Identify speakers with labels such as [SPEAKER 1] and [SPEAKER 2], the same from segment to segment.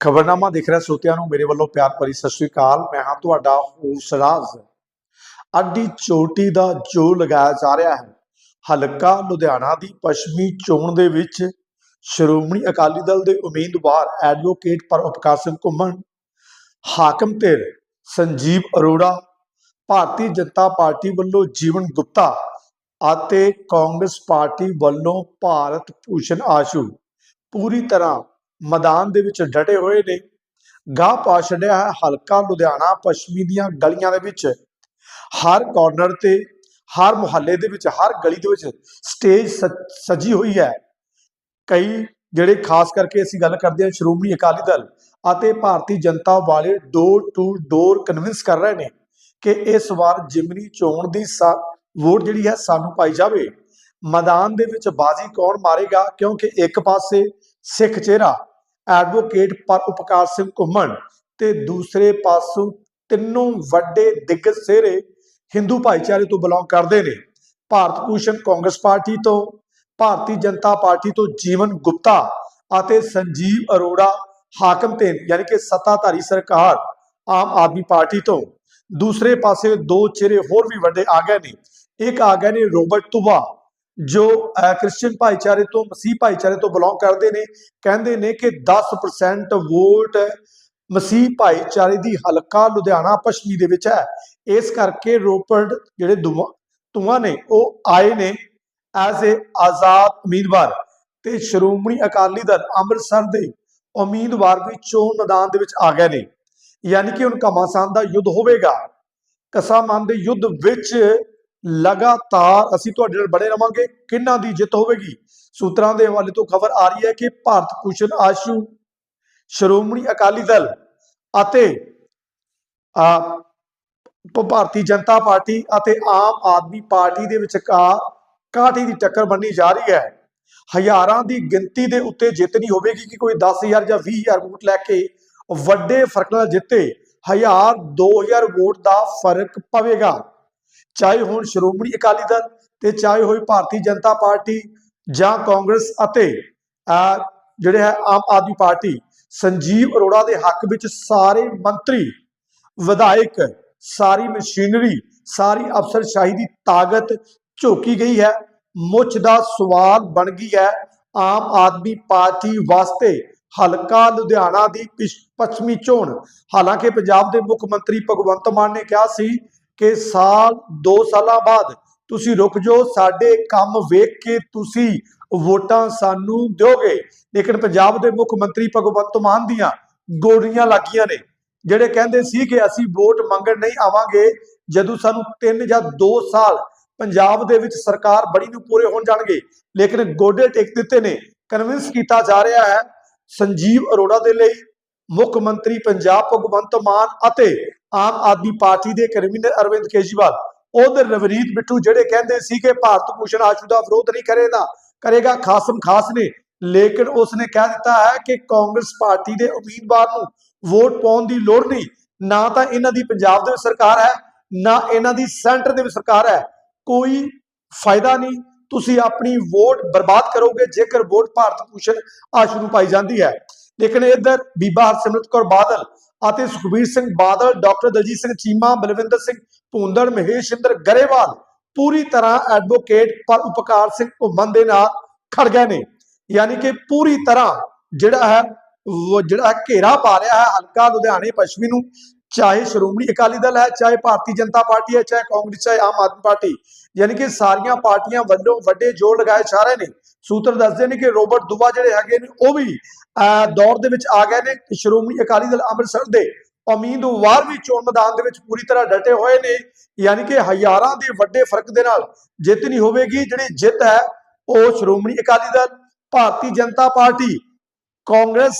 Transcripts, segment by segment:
[SPEAKER 1] ਖਬਰਨਾਮਾ ਦੇਖ ਰਿਹਾ ਸਰੋਤਿਆਂ ਨੂੰ, ਮੇਰੇ ਵੱਲੋਂ ਪਿਆਰ ਭਰੀ ਸਤਿ ਸ੍ਰੀ ਅਕਾਲ। ਮੈਂ ਹਾਂ ਤੁਹਾਡਾ ਹੂਸਰਾਜ ਅੱਡੀ ਚੋਟੀ ਦਾ ਜੋ ਲਗਾਇਆ ਜਾ ਰਿਹਾ ਹੈ। ਹਲਕਾ ਲੁਧਿਆਣਾ ਦੀ ਪੱਛਮੀ ਚੋਣ ਦੇ ਵਿੱਚ ਸ਼੍ਰੋਮਣੀ ਅਕਾਲੀ ਦਲ ਦੇ ਉਮੀਦਵਾਰ ਐਡਵੋਕੇਟ ਪਰਉਪਕਾਰ ਸਿੰਘ ਘੁੰਮਣ, ਹਾਕਮ ਧਿਰ ਸੰਜੀਵ ਅਰੋੜਾ, ਭਾਰਤੀ ਜਨਤਾ ਪਾਰਟੀ ਵੱਲੋਂ ਜੀਵਨ ਗੁਪਤਾ ਅਤੇ ਕਾਂਗਰਸ ਪਾਰਟੀ ਵੱਲੋਂ ਭਾਰਤ ਭੂਸ਼ਣ ਆਸ਼ੂ। ਪੂਰੀ ਤਰ੍ਹਾਂ ਮੈਦਾਨ ਦੇ ਵਿੱਚ ਡਟੇ ਹੋਏ ਨੇ। ਗਾਹ ਪਾ ਛੱਡਿਆ ਹੈ ਹਲਕਾ ਲੁਧਿਆਣਾ, ਪੱਛਮੀ ਦੀਆਂ ਗਲੀਆਂ ਦੇ ਵਿੱਚ। ਹਰ ਕਾਰਨਰ ਤੇ, ਹਰ ਮੁਹੱਲੇ ਦੇ ਵਿੱਚ, ਹਰ ਗਲੀ ਦੇ ਵਿੱਚ ਸਟੇਜ ਸ- ਸਜੀ ਹੋਈ ਹੈ। ਕਈ ਜਿਹੜੇ ਖਾਸ ਕਰਕੇ ਅਸੀਂ ਗੱਲ ਕਰਦੇ ਹਾਂ, ਸ਼੍ਰੋਮਣੀ ਅਕਾਲੀ ਦਲ ਅਤੇ ਭਾਰਤੀ ਜਨਤਾ ਵਾਲੇ ਡੋਰ ਟੂ ਡੋਰ ਕਨਵਿੰਸ ਕਰ ਰਹੇ ਨੇ ਕਿ ਇਸ ਵਾਰ ਜਿਮਨੀ ਚੋਣ ਦੀ ਸਾ- ਵੋਟ ਜਿਹੜੀ ਹੈ ਸਾਨੂੰ ਪਾਈ ਜਾਵੇ। ਮੈਦਾਨ ਦੇ ਵਿੱਚ ਬਾਜ਼ੀ ਕੌਣ ਮਾਰੇਗਾ? ਕਿਉਂਕਿ ਇੱਕ ਪਾਸੇ ਸਿੱਖ ਚਿਹਰਾ ਐਡਵੋਕੇਟ ਪਰ ਉਪਕਾਰ ਸਿੰਘ ਘੁੰਮਣ ਤੇ ਦੂਸਰੇ ਪਾਸੋਂ ਤਿੰਨੋਂ ਵੱਡੇ ਦਿੱਗਜ ਸਿਹਰੇ ਹਿੰਦੂ ਭਾਈਚਾਰੇ ਤੋਂ ਬਿਲੋਂਗ ਕਰਦੇ ਨੇ। ਭਾਰਤ ਭੂਸ਼ਣ ਕਾਂਗਰਸ ਪਾਰਟੀ ਤੋਂ, ਭਾਰਤੀ ਜਨਤਾ ਪਾਰਟੀ ਤੋਂ ਜੀਵਨ ਗੁਪਤਾ ਅਤੇ ਸੰਜੀਵ ਅਰੋੜਾ ਹਾਕਮ ਤੇ, ਯਾਨੀ ਕਿ ਸੱਤਾਧਾਰੀ ਸਰਕਾਰ ਆਮ ਆਦਮੀ ਪਾਰਟੀ ਤੋਂ। ਦੂਸਰੇ ਪਾਸੇ ਦੋ ਚਿਹਰੇ ਹੋਰ ਵੀ ਵੱਡੇ ਆ ਗਏ ਨੇ। ਇੱਕ ਆ ਗਏ ਨੇ ਰੋਬਰਟ ਤੁਬਾ ਜੋ ਅਹ, ਕ੍ਰਿਸਚੀਅਨ ਭਾਈਚਾਰੇ ਤੋਂ ਮਸੀਹ ਭਾਈਚਾਰੇ ਤੋਂ ਬਿਲੋਂਗ ਕਰਦੇ ਨੇ ਕਹਿੰਦੇ ਨੇ ਕਿ 10% ਵੋਟ ਮਸੀਹ ਭਾਈਚਾਰੇ ਦੀ ਹਲਕਾ ਲੁਧਿਆਣਾ ਪੱਛਮੀ ਦੇ ਵਿੱਚ ਹੈ। ਇਸ ਕਰਕੇ ਰੋਪੜ ਜਿਹੜੇ ਦੁਆ- ਨੇ ਉਹ ਆਏ ਨੇ ਐਜ਼ ਏ ਆਜ਼ਾਦ ਉਮੀਦਵਾਰ। ਤੇ ਸ਼੍ਰੋਮਣੀ ਅਕਾਲੀ ਦਲ ਅੰਮ੍ਰਿਤਸਰ ਦੇ ਉਮੀਦਵਾਰ ਵੀ ਚੋਣ ਮੈਦਾਨ ਦੇ ਵਿੱਚ ਆ ਗਏ ਨੇ। ਯਾਨੀ ਕਿ ਹੁਣ ਘਮਾਸਾਨ ਦਾ ਯੁੱਧ ਹੋਵੇਗਾ। ਕਸਾਮਾਨ ਦੇ ਯੁੱਧ ਵਿੱਚ ਲਗਾਤਾਰ ਅਸੀਂ ਤੁਹਾਡੇ ਨਾਲ ਬਣੇ ਰਵਾਂਗੇ। ਕਿੰਨਾਂ ਦੀ ਜਿੱਤ ਹੋਵੇਗੀ? ਸੂਤਰਾਂ ਦੇ ਹਵਾਲੇ ਤੋਂ ਖਬਰ ਆ ਰਹੀ ਹੈ ਕਿ ਭਾਰਤ ਭੂਸ਼ਣ ਆਸ਼ੂ ਸ਼੍ਰੋਮਣੀ ਅਕਾਲੀ ਦਲ ਅਤੇ ਆ, ਭਾਰਤੀ ਜਨਤਾ ਪਾਰਟੀ ਅਤੇ ਆਮ ਆਦਮੀ ਪਾਰਟੀ ਦੇ ਵਿਚਕਾਰ ਕਾਠੀ ਦੀ ਟੱਕਰ ਬਣਨੀ ਜਾ ਰਹੀ ਹੈ। ਹਜ਼ਾਰਾਂ ਦੀ ਗਿਣਤੀ ਦੇ ਉੱਤੇ ਜਿੱਤ ਨਹੀਂ ਹੋਵੇਗੀ ਕਿ ਕੋਈ 10000 ਜਾਂ 20000 ਵੋਟ ਲੈ ਕੇ ਵੱਡੇ ਫ਼ਰਕ ਨਾਲ ਜਿੱਤੇ। ਹਜ਼ਾਰ 2000 ਵੋਟ ਦਾ ਫ਼ਰਕ ਪਵੇਗਾ। ਚਾਹੇ ਹੁਣ ਸ਼੍ਰੋਮਣੀ ਅਕਾਲੀ ਦਲ ਤੇ ਚਾਹੇ ਹੋਈ ਭਾਰਤੀ ਜਨਤਾ ਪਾਰਟੀ ਜਾਂ ਕਾਂਗਰਸ ਅਤੇ ਜਿਹੜੇ ਹੈ ਆਮ ਆਦਮੀ ਪਾਰਟੀ, ਸੰਜੀਵ ਅਰੋੜਾ ਦੇ ਹੱਕ ਵਿੱਚ ਸਾਰੇ ਮੰਤਰੀ, ਵਿਧਾਇਕ, ਸਾਰੀ ਮਸ਼ੀਨਰੀ, ਸਾਰੀ ਅਫਸਰਸ਼ਾਹੀ ਦੀ ਤਾਕਤ ਝੋਕੀ ਗਈ ਹੈ, ਮੁੱਛ ਦਾ ਸਵਾਲ ਬਣ ਗਈ ਹੈ, ਆਮ ਆਦਮੀ ਪਾਰਟੀ ਵਾਸਤੇ ਹਲਕਾ ਲੁਧਿਆਣਾ ਦੀ ਪਿਛ- ਪੱਛਮੀ ਚੋਣ ਹਾਲਾਂਕਿ ਪੰਜਾਬ ਦੇ ਮੁੱਖ ਮੰਤਰੀ ਭਗਵੰਤ ਮਾਨ ਨੇ ਕਿਹਾ ਸੀ ਕਿ ਸਾਲ 2 ਸਾਲਾਂ ਬਾਅਦ ਤੁਸੀਂ ਰੁਕ ਜਾਓ, ਸਾਡੇ ਕੰਮ ਵੇਖ ਕੇ ਤੁਸੀਂ ਵੋਟਾਂ ਸਾਨੂੰ ਦਿਓਗੇ। ਲੇਕਿਨ ਪੰਜਾਬ ਦੇ ਮੁੱਖ ਮੰਤਰੀ ਭਗਵੰਤ ਮਾਨ ਦੀਆਂ ਗੋਲੀਆਂ ਲੱਗੀਆਂ ਨੇ, ਜਿਹੜੇ ਕਹਿੰਦੇ ਸੀ ਕਿ ਅਸੀਂ ਵੋਟ ਮੰਗਣ ਨਹੀਂ ਆਵਾਂਗੇ, ਜਦੋਂ ਸਾਨੂੰ 3 ਜਾਂ 2 ਸਾਲ ਪੰਜਾਬ ਦੇ ਵਿੱਚ ਸਰਕਾਰ ਬੜੀ ਨੂੰ ਪੂਰੇ ਹੋਣ ਜਾਣਗੇ। ਲੇਕਿਨ ਗੋਡੇ ਟੇਕ ਦਿੱਤੇ ਨੇ ਕਨਵਿੰਸ ਕੀਤਾ ਜਾ ਰਿਹਾ ਹੈ ਸੰਜੀਵ ਅਰੋੜਾ ਦੇ ਲਈ ਮੁੱਖ ਮੰਤਰੀ ਪੰਜਾਬ ਭਗਵੰਤ ਮਾਨ ਅਤੇ ਆਮ ਆਦਮੀ ਪਾਰਟੀ ਦੇ ਕਨਵੀਨਰ ਅਰਵਿੰਦ ਕੇਜਰੀਵਾਲ ਉਧਰ ਰਵਨੀਤ ਬਿੱਟੂ ਜਿਹੜੇ ਕਹਿੰਦੇ ਸੀ ਕਿ ਭਾਰਤ ਭੂਸ਼ਣ ਆਸ਼ੂ ਦਾ ਵਿਰੋਧ ਨਹੀਂ ਕਰੇਗਾ ਕਰੇਗਾ ਖਾਸਮ ਖਾਸ ਨੇ ਲੇਕਿਨ ਉਸਨੇ ਕਹਿ ਦਿੱਤਾ ਹੈ ਕਿ ਕਾਂਗਰਸ ਪਾਰਟੀ ਦੇ ਉਮੀਦਵਾਰ ਨੂੰ ਵੋਟ ਪਾਉਣ ਦੀ ਲੋੜ ਨਹੀਂ। ਨਾ ਤਾਂ ਇਹਨਾਂ ਦੀ ਪੰਜਾਬ ਦੇ ਵਿੱਚ ਸਰਕਾਰ ਹੈ, ਨਾ ਇਹਨਾਂ ਦੀ ਸੈਂਟਰ ਦੇ ਵਿੱਚ ਸਰਕਾਰ ਹੈ। ਕੋਈ ਫਾਇਦਾ ਨਹੀਂ, ਤੁਸੀਂ ਆਪਣੀ ਵੋਟ ਬਰਬਾਦ ਕਰੋਗੇ ਜੇਕਰ ਵੋਟ ਭਾਰਤ ਭੂਸ਼ਣ ਆਸ਼ੂ ਨੂੰ ਪਾਈ ਜਾਂਦੀ ਹੈ। ਲੇਕਿਨ ਇੱਧਰ ਬੀਬਾ ਹਰਸਿਮਰਤ ਕੌਰ ਬਾਦਲ ਅਤੇ ਸੁਖਬੀਰ ਸਿੰਘ ਬਾਦਲ, ਡਾਕਟਰ ਦਲਜੀਤ ਸਿੰਘ ਚੀਮਾ, ਬਲਵਿੰਦਰ ਸਿੰਘ ਭੁੰਦੜ ਮਹੇਸ਼ਿੰਦਰ ਗਰੇਵਾਲ ਪੂਰੀ ਤਰ੍ਹਾਂ ਐਡਵੋਕੇਟ ਪਰ ਉਪਕਾਰ ਸਿੰਘ ਘੁੰਮਣ ਦੇ ਨਾਲ ਖੜ ਗਏ ਨੇ। ਯਾਨੀ ਕਿ ਪੂਰੀ ਤਰ੍ਹਾਂ ਜਿਹੜਾ ਹੈ ਉਹ ਜਿਹੜਾ ਘੇਰਾ ਪਾ ਰਿਹਾ ਹੈ ਹਲਕਾ ਲੁਧਿਆਣੇ ਪੱਛਮੀ ਨੂੰ। ਚਾਹੇ ਸ਼੍ਰੋਮਣੀ ਅਕਾਲੀ ਦਲ ਹੈ, ਚਾਹੇ ਭਾਰਤੀ ਜਨਤਾ ਪਾਰਟੀ ਹੈ, ਚਾਹੇ ਕਾਂਗਰਸ, ਚਾਹੇ ਆਮ ਆਦਮੀ ਪਾਰਟੀ। ਯਾਨੀ ਕਿ ਸਾਰੀਆਂ ਪਾਰਟੀਆਂ ਵੱਲੋਂ ਵੱਡੇ ਜੋਰ ਲਗਾਏ ਜਾ ਰਹੇ ਨੇ। ਸੂਤਰ ਦੱਸਦੇ ਨੇ ਕਿ ਰੋਬਰਟ ਦੁਆ ਜਿਹੜੇ ਹੈਗੇ ਨੇ ਉਹ ਵੀ ਅਹ, ਦੌਰ ਦੇ ਵਿੱਚ ਆ ਗਏ ਨੇ ਸ਼੍ਰੋਮਣੀ ਅਕਾਲੀ ਦਲ ਅੰਮ੍ਰਿਤਸਰ ਦੇ ਉਮੀਦਵਾਰ ਵੀ ਚੋਣ ਮੈਦਾਨ ਦੇ ਵਿੱਚ ਪੂਰੀ ਤਰ੍ਹਾਂ ਡਟੇ ਹੋਏ ਨੇ। ਯਾਨੀ ਕਿ ਹਜ਼ਾਰਾਂ ਦੇ ਵੱਡੇ ਫ਼ਰਕ ਦੇ ਨਾਲ ਜਿੱਤ ਨਹੀਂ ਹੋਵੇਗੀ ਜਿਹੜੀ ਜਿੱਤ ਹੈ ਉਹ ਸ਼੍ਰੋਮਣੀ ਅਕਾਲੀ ਦਲ ਭਾਰਤੀ ਜਨਤਾ ਪਾਰਟੀ ਕਾਂਗਰਸ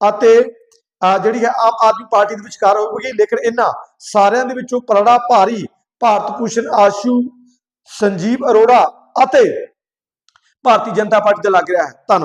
[SPEAKER 1] ਅਤੇ ਅਹ, ਜਿਹੜੀ ਹੈ ਆਮ ਆਦਮੀ ਪਾਰਟੀ ਦੇ ਵਿਚਕਾਰ ਹੋਵੇਗੀ ਲੇਕਿਨ ਇਹਨਾਂ ਸਾਰਿਆਂ ਦੇ ਵਿੱਚੋਂ ਪਰੜਾ ਭਾਰੀ ਭਾਰਤ ਭੂਸ਼ਣ ਆਸ਼ੂ ਸੰਜੀਵ ਅਰੋੜਾ ਅਤੇ ਭਾਰਤੀ ਜਨਤਾ ਪਾਰਟੀ ਦਾ ਲੱਗ ਰਿਹਾ ਹੈ। ਧੰਨਵਾਦ।